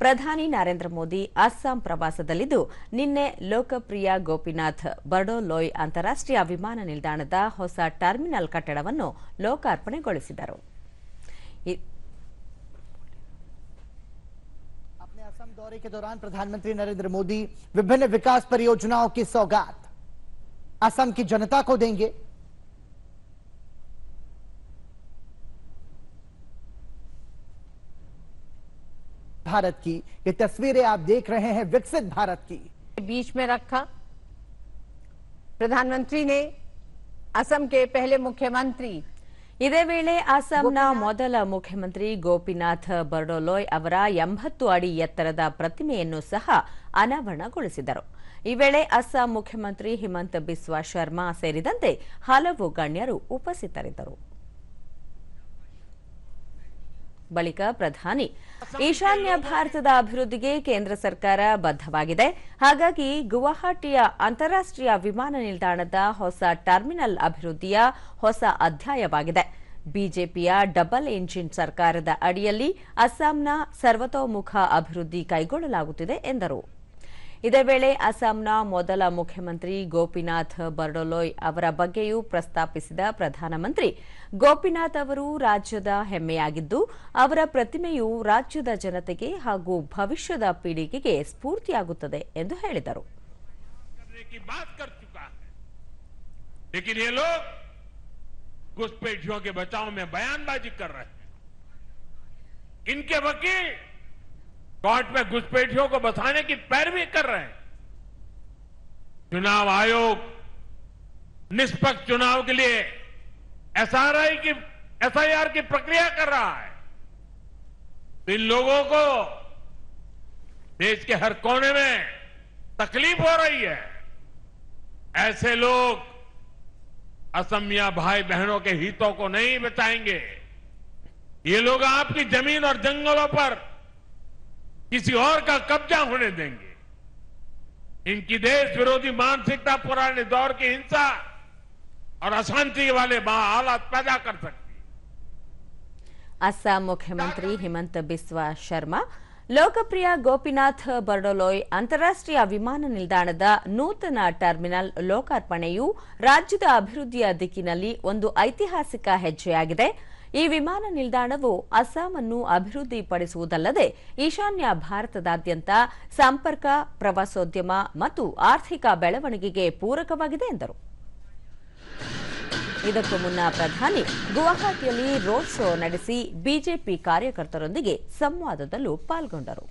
ಪ್ರಧಾನಿ ನರೇಂದ್ರ ಮೋದಿ ಅಸ್ಸಾಂ ಪ್ರವಾಸದಲ್ಲಿದ್ದು ನಿನ್ನೆ ಲೋಕಪ್ರಿಯ ಗೋಪಿನಾಥ್ ಬರ್ಡೋಲೋಯ್ ಅಂತಾರಾಷ್ಟ್ರೀಯ ವಿಮಾನ ನಿಲ್ದಾಣದ ಹೊಸ ಟರ್ಮಿನಲ್ ಕಟ್ಟಡವನ್ನು ಲೋಕಾರ್ಪಣೆಗೊಳಿಸಿದರು ಇ- अपने असम दौरे के दौरान प्रधानमंत्री नरेंद्र मोदी विभिन्न विकास परियोजनाओं की सौगात असम की जनता को देंगे भारत की ये तस्वीरें आप देख रहे हैं विकसित भारत की बीच में रखा प्रधानमंत्री ने असम के पहले मुख्यमंत्री ಇದೇ ವೇಳೆ ಅಸ್ಸಾಂನ ಮೊದಲ ಮುಖ್ಯಮಂತ್ರಿ ಗೋಪಿನಾಥ್ ಬರ್ಡೋಲೋಯ್ ಅವರ ಎಂಬತ್ತು ಅಡಿ ಎತ್ತರದ ಪ್ರತಿಮೆಯನ್ನು ಸಹ ಅನಾವರಣಗೊಳಿಸಿದರು ಈ ವೇಳೆ ಅಸ್ಸಾಂ ಮುಖ್ಯಮಂತ್ರಿ ಹಿಮಂತ್ ಬಿಸ್ವಾ ಶರ್ಮಾ ಸೇರಿದಂತೆ ಹಲವು ಗಣ್ಯರು ಉಪಸ್ಥಿತರಿದ್ದರು ಬಳಿಕ ಪ್ರಧಾನಿ, ಈಶಾನ್ಯ ಭಾರತದ ಅಭಿವೃದ್ಧಿಗೆ ಕೇಂದ್ರ ಸರ್ಕಾರ ಬದ್ಧವಾಗಿದೆ. ಹಾಗಾಗಿ ಗುವಾಹಟಿಯ ಅಂತಾರಾಷ್ಟ್ರೀಯ ವಿಮಾನ ನಿಲ್ದಾಣದ ಹೊಸ ಟರ್ಮಿನಲ್ ಅಭಿವೃದ್ಧಿಯ ಹೊಸ ಅಧ್ಯಾಯವಾಗಿದೆ. ಬಿಜೆಪಿಯ ಡಬಲ್ ಎಂಜಿನ್ ಸರ್ಕಾರದ ಅಡಿಯಲ್ಲಿ ಅಸ್ಸಾಂನ ಸರ್ವತೋಮುಖ ಅಭಿವೃದ್ಧಿ ಕೈಗೊಳ್ಳಲಾಗುತ್ತಿದೆ ಎಂದರು. ಇದೇ ವೇಳೆ ಅಸ್ಸಾಂನ ಮೊದಲ ಮುಖ್ಯಮಂತ್ರಿ ಗೋಪಿನಾಥ್ ಬರ್ಡೋಲೋಯ್ ಅವರ ಬಗ್ಗೆಯೂ ಪ್ರಸ್ತಾಪಿಸಿದ ಪ್ರಧಾನಮಂತ್ರಿ ಗೋಪಿನಾಥ್ ಅವರು ರಾಜ್ಯದ ಹೆಮ್ಮೆಯಾಗಿದ್ದು ಅವರ ಪ್ರತಿಮೆಯು ರಾಜ್ಯದ ಜನತೆಗೆ ಹಾಗೂ ಭವಿಷ್ಯದ ಪೀಳಿಗೆಗೆ ಸ್ಫೂರ್ತಿಯಾಗುತ್ತದೆ ಎಂದು ಹೇಳಿದರು करने की बात कर चुका है लेकिन ये लोग घुसपैठियों के बचाव में बयानबाजी कर रहे हैं इनके वकील कोर्ट में घुसपैठियों को बसाने की पैरवी कर रहे हैं। चुनाव आयोग निष्पक्ष चुनाव के लिए एसआरआई की, एसआईआर की प्रक्रिया कर रहा है। तो इन लोगों को देश के हर कोने में तकलीफ़ हो रही है। ऐसे लोग असमिया भाई बहनों के हितों को नहीं बचाएँगे। ये लोग आपकी ज़मीन और जंगलों पर किसी और का कब्जा होने देंगे इनकी देश विरोधी मानसिकता पुराने दौर की हिंसा और अशांति वाले हालात पैदा कर सकती है ಅಸ್ಸಾಂ ಮುಖ್ಯಮಂತ್ರಿ ಹಿಮಂತ್ ಬಿಸ್ವಾ ಶರ್ಮಾ ಲೋಕಪ್ರಿಯ ಗೋಪಿನಾಥ್ ಬರ್ಡೋಲೋಯ್ ಅಂತಾರಾಷ್ಟ್ರೀಯ ವಿಮಾನ ನಿಲ್ದಾಣದ ನೂತನ ಟರ್ಮಿನಲ್ ಲೋಕಾರ್ಪಣೆಯು ರಾಜ್ಯದ ಅಭಿವೃದ್ಧಿಯ ದಿಕ್ಕಿನಲ್ಲಿ ಒಂದು ಐತಿಹಾಸಿಕ ಹೆಜ್ಜೆಯಾಗಿದೆ ಈ ವಿಮಾನ ನಿಲ್ದಾಣವು ಅಸ್ಸಾಂ ಅನ್ನು ಅಭಿವೃದ್ಧಿಪಡಿಸುವುದಲ್ಲದೆ ಈಶಾನ್ಯ ಭಾರತದಾದ್ಯಂತ ಸಂಪರ್ಕ, ಪ್ರವಾಸೋದ್ಯಮ ಮತ್ತು ಆರ್ಥಿಕ ಬೆಳವಣಿಗೆಗೆ ಪೂರಕವಾಗಿದೆ ಎಂದರು. ಇದಕ್ಕೂ ಮುನ್ನ ಪ್ರಧಾನಿ ಗುವಾಹಟಿಯಲ್ಲಿ ರೋಡ್ ಶೋ ನಡೆಸಿ ಬಿಜೆಪಿ ಕಾರ್ಯಕರ್ತರೊಂದಿಗೆ ಸಂವಾದದಲ್ಲೂ ಪಾಲ್ಗೊಂಡರು.